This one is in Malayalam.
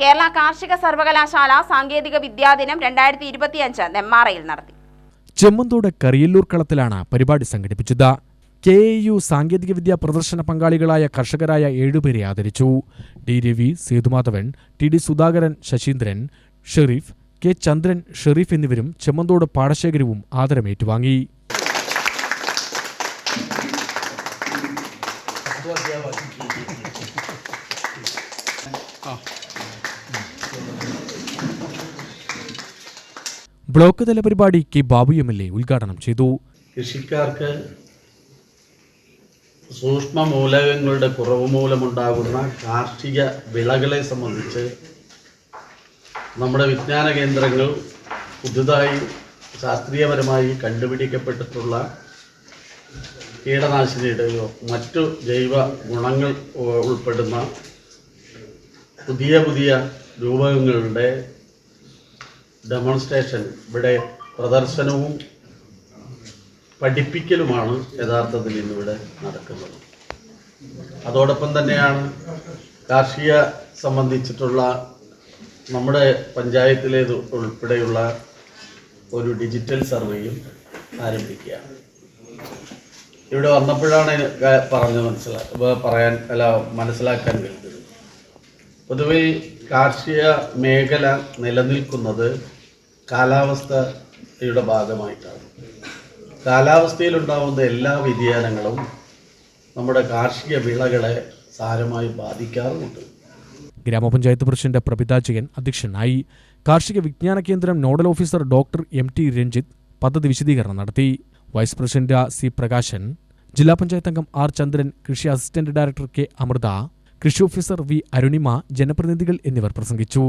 കേരള കാർഷിക സർവകലാശാല സാങ്കേതിക വിദ്യാദിനം രണ്ടായിരത്തി ഇരുപത്തിയഞ്ച് നെമ്മാറയിൽ നടത്തി. ചെമ്മന്തോട് കറിയല്ലൂർ കളത്തിലാണ് പരിപാടി സംഘടിപ്പിച്ചത്. കെ എ യു സാങ്കേതികവിദ്യ പ്രദർശന പങ്കാളികളായ കർഷകരായ ഏഴുപേരെ ആദരിച്ചു. D Ravi Sethumadhavan T D Sudhakaran Saseendran Sherif K Chandran Sherif എന്നിവരും ചെമ്മന്തോട് പാടശേഖരവും ആദരമേറ്റുവാങ്ങി. ബ്ലോക്ക് തല പരിപാടി K Babu M L A ഉദ്ഘാടനം ചെയ്തു. കൃഷിക്കാർക്ക് സൂക്ഷ്മ മൂലകങ്ങളുടെ കുറവ് മൂലമുണ്ടാകുന്ന കാർഷിക വിളകളെ സംബന്ധിച്ച് നമ്മുടെ വിജ്ഞാന കേന്ദ്രങ്ങൾ പുതുതായി ശാസ്ത്രീയപരമായി കണ്ടുപിടിക്കപ്പെട്ടിട്ടുള്ള കീടനാശിനിയുടെയോ മറ്റു ജൈവ ഗുണങ്ങൾ ഉൾപ്പെടുന്ന പുതിയ പുതിയ രൂപങ്ങളുടെ ഡെമോൺസ്ട്രേഷൻ ഇവിടെ പ്രദർശനവും പഠിപ്പിക്കലുമാണ് യഥാർത്ഥത്തിൽ ഇന്നിവിടെ നടക്കുന്നത്. അതോടൊപ്പം തന്നെയാണ് കാർഷിക സംബന്ധിച്ചിട്ടുള്ള നമ്മുടെ പഞ്ചായത്തിലേത് ഉൾപ്പെടെയുള്ള ഒരു ഡിജിറ്റൽ സർവേയും ആരംഭിക്കുക. ഇവിടെ വന്നപ്പോഴാണ് പറഞ്ഞ് മനസ്സിലാ പറയാൻ അല്ല മനസ്സിലാക്കാൻ കഴിഞ്ഞത്. പൊതുവെ കാർഷിക മേഖല നിലനിൽക്കുന്നത് കാലാവസ്ഥയുടെ ഭാഗമായിട്ടാണ്. കാലാവസ്ഥയിലുണ്ടാവുന്ന എല്ലാ വ്യതിയാനങ്ങളും നമ്മുടെ കാർഷിക വിളകളെ സാരമായി ബാധിക്കാറുമുണ്ട്. ഗ്രാമപഞ്ചായത്ത് പ്രസിഡന്റ് പ്രഭിത ജയൻ അധ്യക്ഷനായി കാർഷിക വിജ്ഞാന കേന്ദ്രം nodal officer doctor M T Ranjith പദ്ധതി വിശദീകരണം നടത്തി. വൈസ് പ്രസിഡന്റ് സി പ്രകാശൻ ജില്ലാ പഞ്ചായത്ത് അംഗം ആർ ചന്ദ്രൻ കൃഷി അസിസ്റ്റന്റ് ഡയറക്ടർ കെ അമൃത കൃഷി ഓഫീസർ വി അരുണിമ ജനപ്രതിനിധികൾ എന്നിവർ പ്രസംഗിച്ചു.